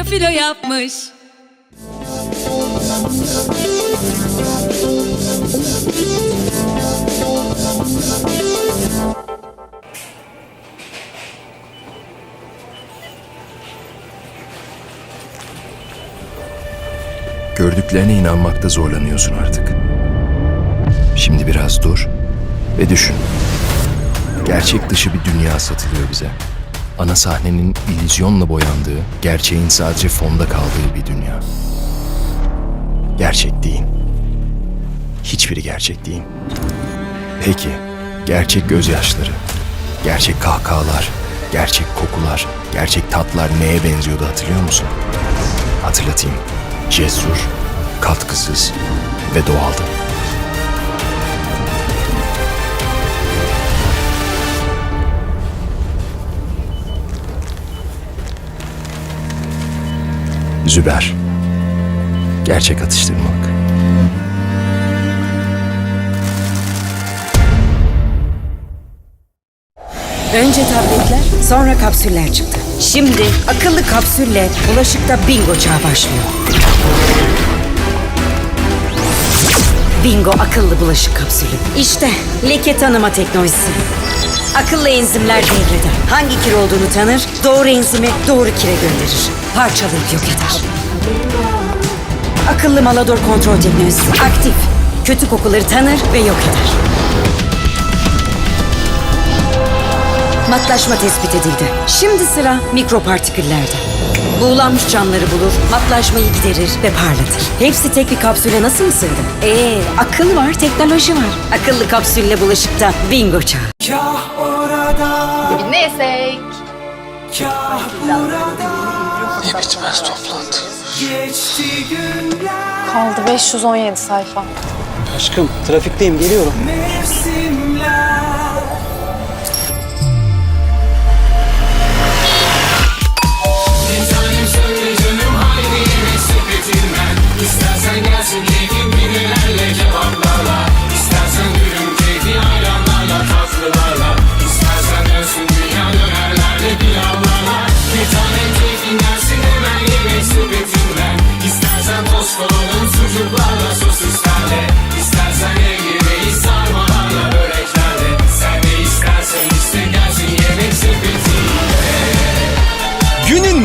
be profilo yapmış. Gördüklerine inanmakta zorlanıyorsun artık. Şimdi biraz dur ve düşün. Gerçek dışı bir dünya satılıyor bize. Ana sahnenin illüzyonla boyandığı, gerçeğin sadece fonda kaldığı bir dünya. Gerçek değil. Hiçbiri gerçek değil. Peki, gerçek gözyaşları, gerçek kahkahalar, gerçek kokular, gerçek tatlar neye benziyordu hatırlıyor musun? Hatırlatayım. Cesur, katkısız ve doğaldı. Züber. Gerçek atıştırmalık. Önce tabletler, sonra kapsüller çıktı. Şimdi akıllı kapsülle bulaşıkta bingo çağı başlıyor. Bingo akıllı bulaşık kapsülü. İşte leke tanıma teknolojisi. Akıllı enzimler devrede. Hangi kir olduğunu tanır, doğru enzimi doğru kire gönderir. Parçalayıp yok eder. Akıllı malador kontrol teknolojisi. Aktif. Kötü kokuları tanır ve yok eder. Matlaşma tespit edildi. Şimdi sıra mikropartiküllerde. Buğulanmış camları bulur, matlaşmayı giderir ve parlatır. Hepsi tek bir kapsüle nasıl mı sığdı? Ee, akıl var, teknoloji var. Akıllı kapsülle bulaşıkta bingo çağı. Ne yesek? Kaldı 517 sayfa. Aşkım trafikteyim geliyorum. Günün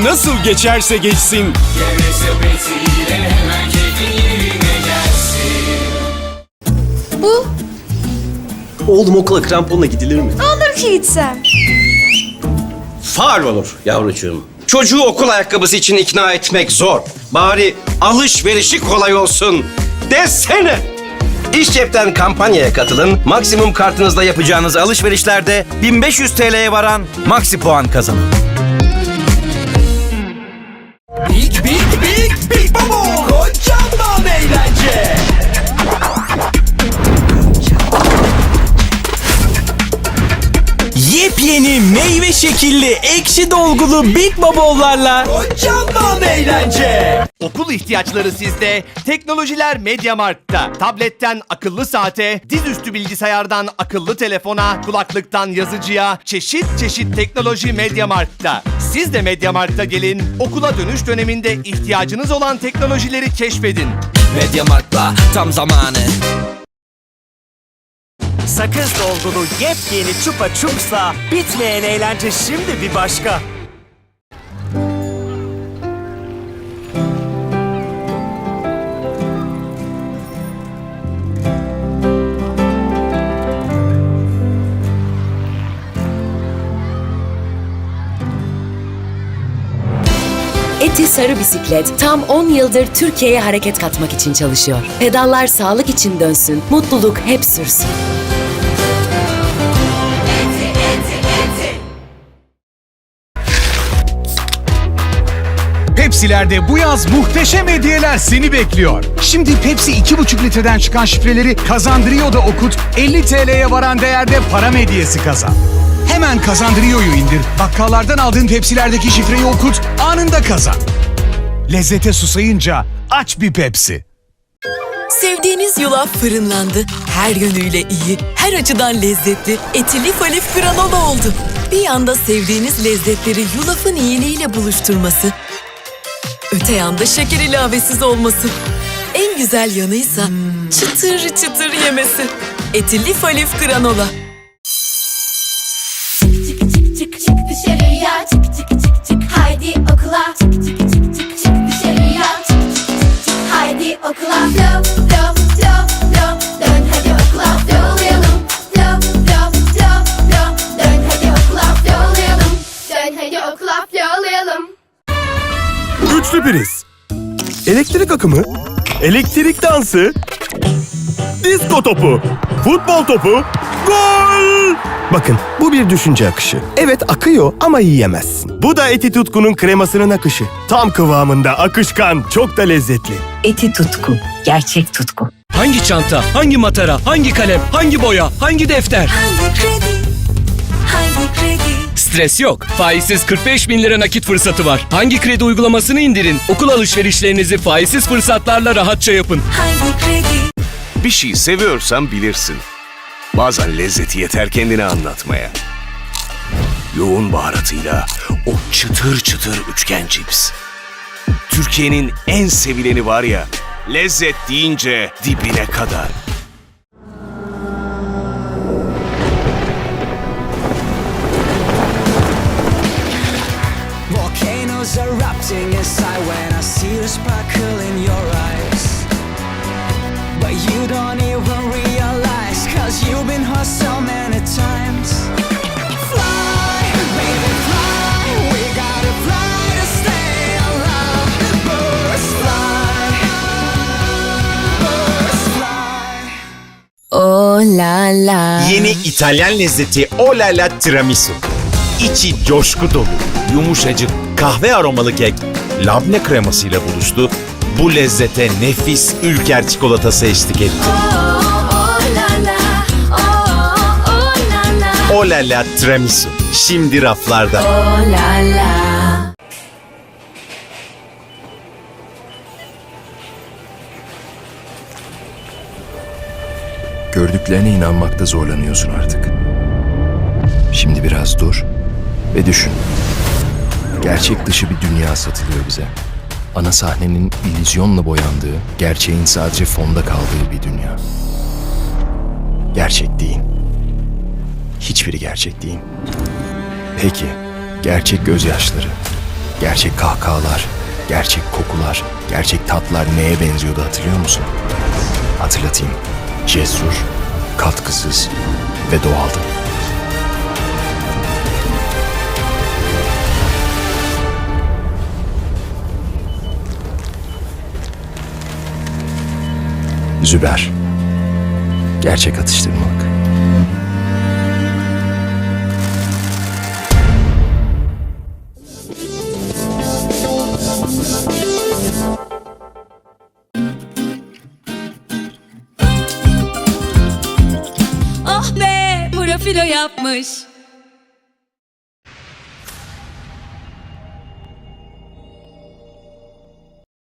nasıl geçerse geçsin. Oğlum okula kramponla gidilir mi? Olur ki gitsem. Faal olur yavrucuğum. Çocuğu okul ayakkabısı için ikna etmek zor. Bari alışverişi kolay olsun desene. İş cepten kampanyaya katılın. Maksimum kartınızla yapacağınız alışverişlerde 1500 TL'ye varan Maxi puan kazanın. Big Big şekilli ekşi dolgulu Big Bubbles''larla Kocaman eğlence. Okul ihtiyaçları sizde, teknolojiler Mediamarkt'ta. Tabletten akıllı saate, dizüstü bilgisayardan akıllı telefona, kulaklıktan yazıcıya, çeşit çeşit teknoloji Mediamarkt'ta. Siz de Mediamarkt'a gelin, okula dönüş döneminde ihtiyacınız olan teknolojileri keşfedin. Mediamarkt'la tam zamanı. Sakız dolgulu yepyeni çupa çupsa bitmeyen eğlence şimdi bir başka. Eti Sarı Bisiklet tam 10 yıldır Türkiye'ye hareket katmak için çalışıyor. Pedallar sağlık için dönsün, mutluluk hep sürsün. Pepsi'lerde bu yaz muhteşem hediyeler seni bekliyor. Şimdi Pepsi 2,5 litreden çıkan şifreleri kazandırıyor da okut, 50 TL'ye varan değerde para hediyesi kazan. Hemen Kazandırıyor'yu indir, bakkallardan aldığın Pepsi'lerdeki şifreyi okut, anında kazan. Lezzete susayınca aç bir Pepsi. Sevdiğiniz yulaf fırınlandı. Her yönüyle iyi, her açıdan lezzetli. Eti lif alif granola oldu. Bir yanda sevdiğiniz lezzetleri yulafın iyiliğiyle buluşturması. Öte yanda şeker ilavesiz olması. En güzel yanıysa çıtır çıtır yemesi. Eti lif alif granola. Güçlü priz. Elektrik akımı. Elektrik dansı. Disko topu. Futbol topu. Gol! Bakın bu bir düşünce akışı. Evet akıyor ama yiyemezsin. Bu da eti tutkunun kremasının akışı. Tam kıvamında akışkan, çok da lezzetli. Eti tutku. Gerçek tutku. Hangi çanta, hangi matara, hangi kalem, hangi boya, hangi defter? Hangi kredi? Hangi kredi? Stres yok. Faizsiz 45 bin lira nakit fırsatı var. Hangi kredi uygulamasını indirin? Okul alışverişlerinizi faizsiz fırsatlarla rahatça yapın. Hangi kredi? Bir şeyi seviyorsan bilirsin. Bazen lezzeti yeter kendini anlatmaya. Yoğun baharatıyla o çıtır çıtır üçgen cips. Türkiye'nin en sevileni var ya, lezzet deyince dibine kadar. Volcanoes erupting inside when I see the sparkle in your eyes. But you don't even realize, cause you've been hurt so many times. Fly, baby, fly. We gotta fly to stay alive. Birds fly. Birds fly. Oh la la. Yeni İtalyan lezzeti O La La Tiramisu. İçi coşku dolu, yumuşacık kahve aromalı kek labne kremasıyla buluştu. Bu lezzete nefis ülker çikolatası eşlik etti. Oh oh la la oh oh la la O La La Tiramisu. Şimdi raflarda. Oh la la. Gördüklerine inanmakta zorlanıyorsun artık. Şimdi biraz dur ve düşün. Gerçek dışı bir dünya satılıyor bize. Ana sahnenin illüzyonla boyandığı, gerçeğin sadece fonda kaldığı bir dünya. Gerçek değil. Hiçbiri gerçek değil. Peki, gerçek gözyaşları, gerçek kahkahalar, gerçek kokular, gerçek tatlar neye benziyordu hatırlıyor musun? Hatırlatayım. Cesur, katkısız ve doğaldı. Züber. Gerçek atıştırmalık. Oh be, profilo yapmış.